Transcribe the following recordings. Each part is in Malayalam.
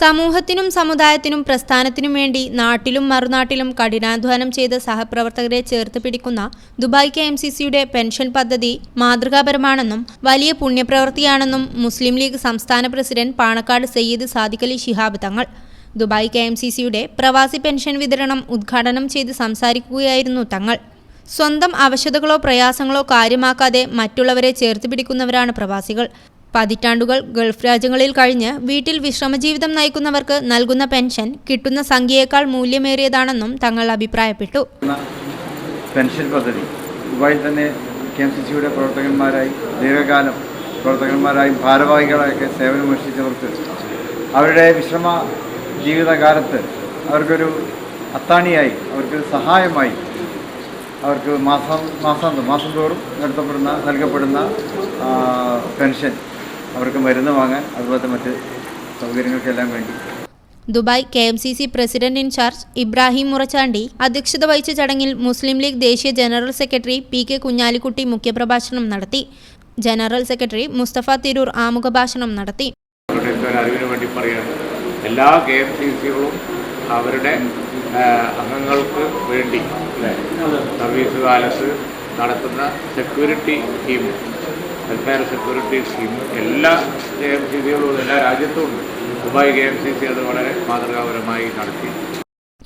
സമൂഹത്തിനും സമുദായത്തിനും പ്രസ്ഥാനത്തിനും വേണ്ടി നാട്ടിലും മറുനാട്ടിലും കഠിനാധ്വാനം ചെയ്ത സഹപ്രവർത്തകരെ ചേർത്ത് പിടിക്കുന്ന ദുബായ് കെ എം സി സിയുടെ പെൻഷൻ പദ്ധതി മാതൃകാപരമാണെന്നും വലിയ പുണ്യപ്രവൃത്തിയാണെന്നും മുസ്ലിം ലീഗ് സംസ്ഥാന president Panakkad Sayyid Sadiqali Shihab Thangal. Dubai K M C സിയുടെ പ്രവാസി പെൻഷൻ വിതരണം ഉദ്ഘാടനം ചെയ്ത് സംസാരിക്കുകയായിരുന്നു തങ്ങൾ. സ്വന്തം അവശതകളോ പ്രയാസങ്ങളോ കാര്യമാക്കാതെ മറ്റുള്ളവരെ ചേർത്ത് പിടിക്കുന്നവരാണ് പ്രവാസികൾ. പതിറ്റാണ്ടുകൾ ഗൾഫ് രാജ്യങ്ങളിൽ കഴിഞ്ഞ് വീട്ടിൽ വിശ്രമജീവിതം നയിക്കുന്നവർക്ക് നൽകുന്ന പെൻഷൻ കിട്ടുന്ന സംഖ്യയേക്കാൾ മൂല്യമേറിയതാണെന്നും തങ്ങൾ അഭിപ്രായപ്പെട്ടു. പെൻഷൻ പദ്ധതി. ദുബായിൽ തന്നെ കെ എം സി സിയുടെ പ്രവർത്തകന്മാരായി ദീർഘകാലം പ്രവർത്തകന്മാരായും ഭാരവാഹികളായൊക്കെ സേവനമനുഷ്ഠിച്ചവർക്ക് അവരുടെ വിശ്രമ ജീവിതകാലത്ത് അവർക്കൊരു അത്താണിയായി അവർക്ക് സഹായമായി അവർക്ക് മാസം മാസാന്തം മാസം തോറും നടത്തപ്പെടുന്ന നൽകപ്പെടുന്ന പെൻഷൻ. അവർക്ക് മരുന്ന് വാങ്ങാൻ അതുപോലത്തെ മറ്റ് സൗകര്യങ്ങൾക്കെല്ലാം വേണ്ടി. Dubai K M C C president in charge Ibrahim Murachandi അധ്യക്ഷത വഹിച്ച ചടങ്ങിൽ മുസ്ലിം ലീഗ് ദേശീയ general secretary P K Kunhalikutty മുഖ്യപ്രഭാഷണം നടത്തി. ജനറൽ സെക്രട്ടറി മുസ്തഫ തിരൂർ ആമുഖ ഭാഷണം നടത്തി അറിവിന് വേണ്ടി പറയാണ്. എല്ലാ കെ എം സി സികളും അവരുടെ അംഗങ്ങൾക്ക് വേണ്ടി. സർവീസ് കാലത്ത് നടത്തുന്ന security scheme welfare security scheme എല്ലാ കെ എം സി സികളും എല്ലാ രാജ്യത്തും Dubai K M C C അത് വളരെ മാതൃകാപരമായി നടത്തി.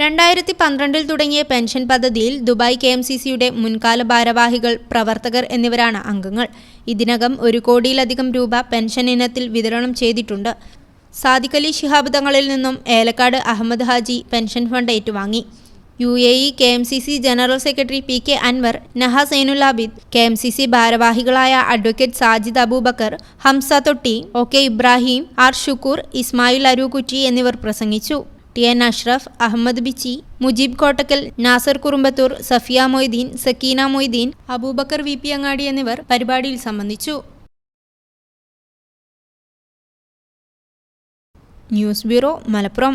രണ്ടായിരത്തി പന്ത്രണ്ടിൽ തുടങ്ങിയ പെൻഷൻ പദ്ധതിയിൽ ദുബായ് കെ എം സി സിയുടെ മുൻകാല ഭാരവാഹികൾ പ്രവർത്തകർ എന്നിവരാണ് അംഗങ്ങൾ. ഇതിനകം ഒരു കോടിയിലധികം രൂപ പെൻഷൻ ഇനത്തിൽ വിതരണം ചെയ്തിട്ടുണ്ട്. സാദിഖലി ശിഹാബ് തങ്ങളിൽ നിന്നും ഏലക്കാട് അഹമ്മദ് ഹാജി പെൻഷൻ ഫണ്ട് ഏറ്റുവാങ്ങി. U A E K M C C general secretary P K Anwar Naha Zainulabid K M C C ഭാരവാഹികളായ advocate Sajid Abubakar Hamza Thotti O K Ibrahim R Shukoor Ismail Arookutty എന്നിവർ പ്രസംഗിച്ചു. T N Ashraf Ahmed Bichi Mujeeb Kottakkal Nasar Kurumbathur Safiya Moideen Sakeena Moideen Abubakar V P Angadi എന്നിവർ പരിപാടിയിൽ സംബന്ധിച്ചു. News bureau Malappuram.